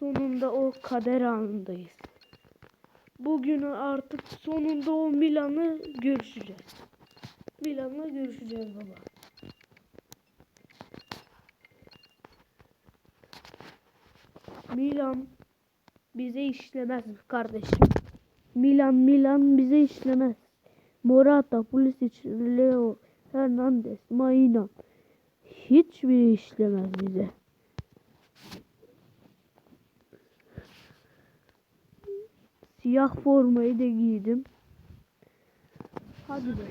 Sonunda o kader anındayız. Bugün artık sonunda o Milan'ı görüşeceğiz. Milan'la görüşeceğiz baba. Milan bize işlemez kardeşim. Milan Milan bize işlemez. Morata, Pulisic, Leo, Hernandez, Maina hiçbiri işlemez bize. Siyah formayı da giydim. Hadi be.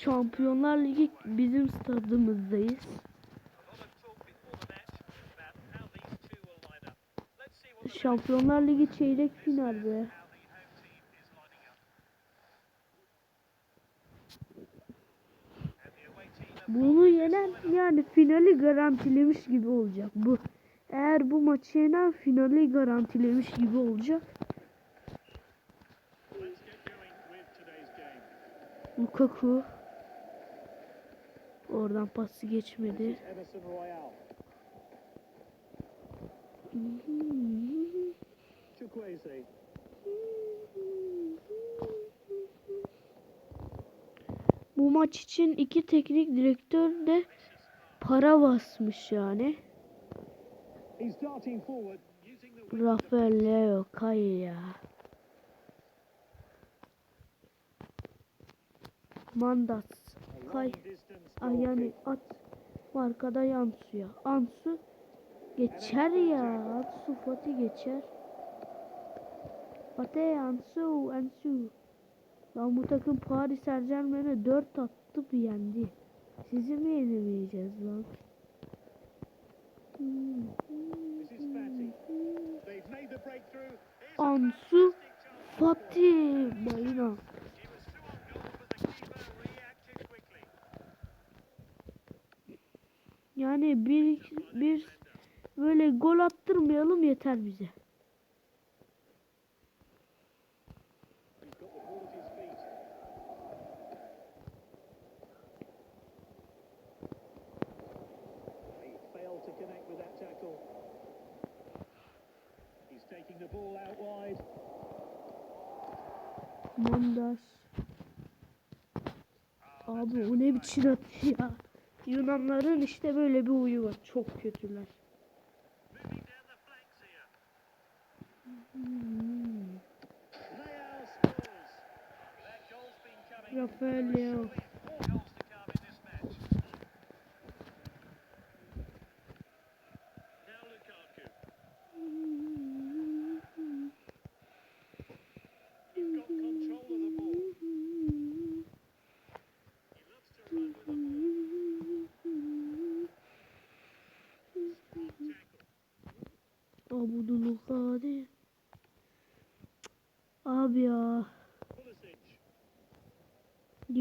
Şampiyonlar Ligi bizim stadımızdayız. Şampiyonlar Ligi çeyrek final be. Bunu yenen yani finali garantilemiş gibi olacak bu. Eğer bu maçı yenen finali garantilemiş gibi olacak. Lukaku oradan pası geçmedi. Bu maç için iki teknik direktör de para basmış yani. Rafael Leo. Mandas kay. ball yani at arkada Yansu ya. Ansu geçer ya. Ansu Fati geçer. Fatih Ansu Ansu. Lan bu takım Paris Saint Germain'e 4 attı bir yendi. Sizi mi yenemeyeceğiz lan? This keeper reacted quickly. Yani bir bir böyle gol attırmayalım yeter bize. Mandas. Abi o ne biçim atış ya. Yunanların işte böyle bir huyu var. Çok kötüler. Hmm. Rafael There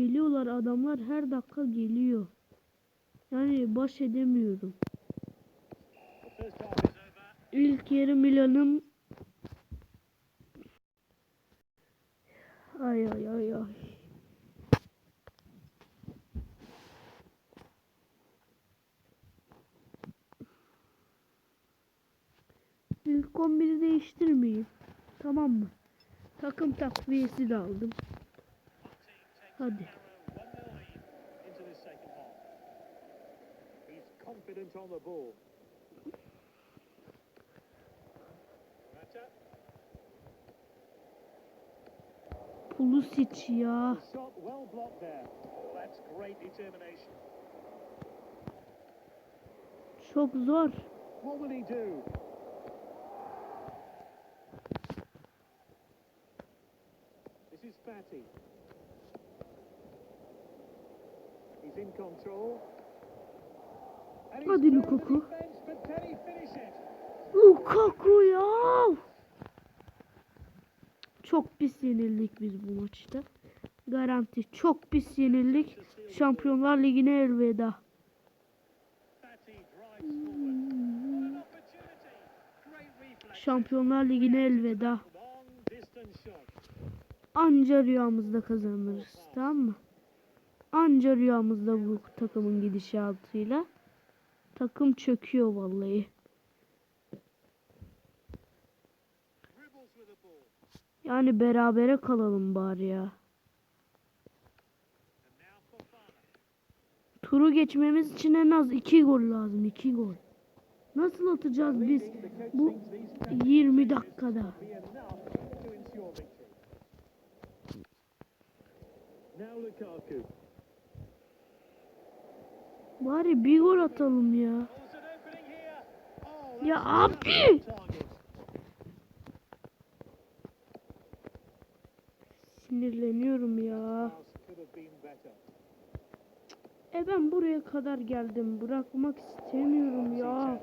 Geliyorlar adamlar her dakika geliyor. Yani baş edemiyorum. İlk yarı Milan'ın Ay ay ay ay. İlk 11'i değiştirmeyin. Tamam mı? Takım takviyesi de aldım. He's confident on the ball. Pulisic ya. Çok zor. This is Fatty. Hadi Lukaku. Lukaku ya. Çok pis yenildik biz bu maçta. Garanti çok pis yenildik. Şampiyonlar Ligi'ne elveda. Şampiyonlar Ligi'ne elveda. Anca rüyamızda kazanırız. Tamam mı? Anca rüyamızda bu takımın gidişatıyla. Takım çöküyor vallahi. Yani berabere kalalım bari ya. Turu geçmemiz için en az 2 gol lazım. 2 gol. Nasıl atacağız biz bu 20 dakikada? Now Lukaku. Bari bir gol atalım ya. Ya abi! Sinirleniyorum ya. E ben buraya kadar geldim. Bırakmak istemiyorum ya.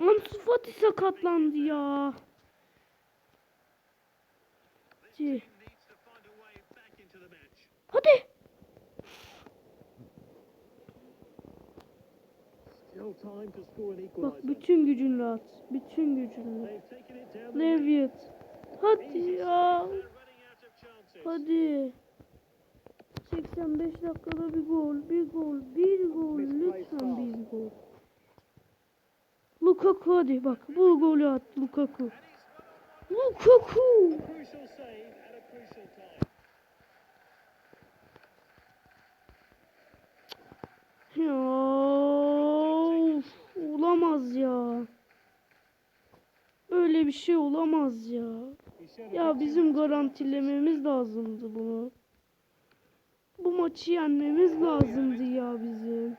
Ansu Fati sakatlandı ya. Hadi. Bak bütün gücünle at. Bütün gücünle. They've taken it down the Leviat. Hadi ya. Hadi. 85 dakikada bir gol, bir gol, bir gol. Lütfen bir gol. Lukaku hadi bak bu golü at Lukaku. Lukaku. Ya olamaz ya. Böyle bir şey olamaz ya. Ya bizim garantilememiz lazımdı bunu. Bu maçı yenmemiz lazımdı ya bizim.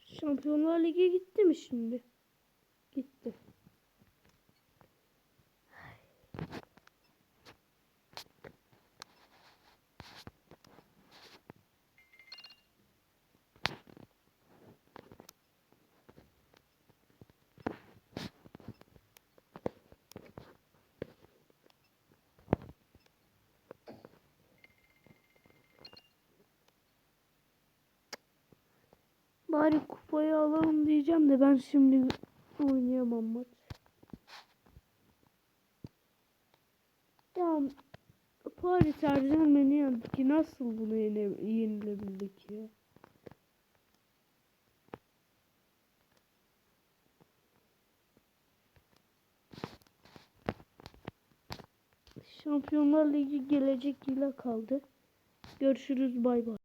Şampiyonlar Ligi gitti mi şimdi? Gitti. Bari kupayı alalım diyeceğim de ben şimdi oynayamam maç. Ya Paris Saint Germain'i yendik ki nasıl bunu yene, yenilebildik ya? Şampiyonlar Ligi gelecek yıla kaldı. Görüşürüz bay bay.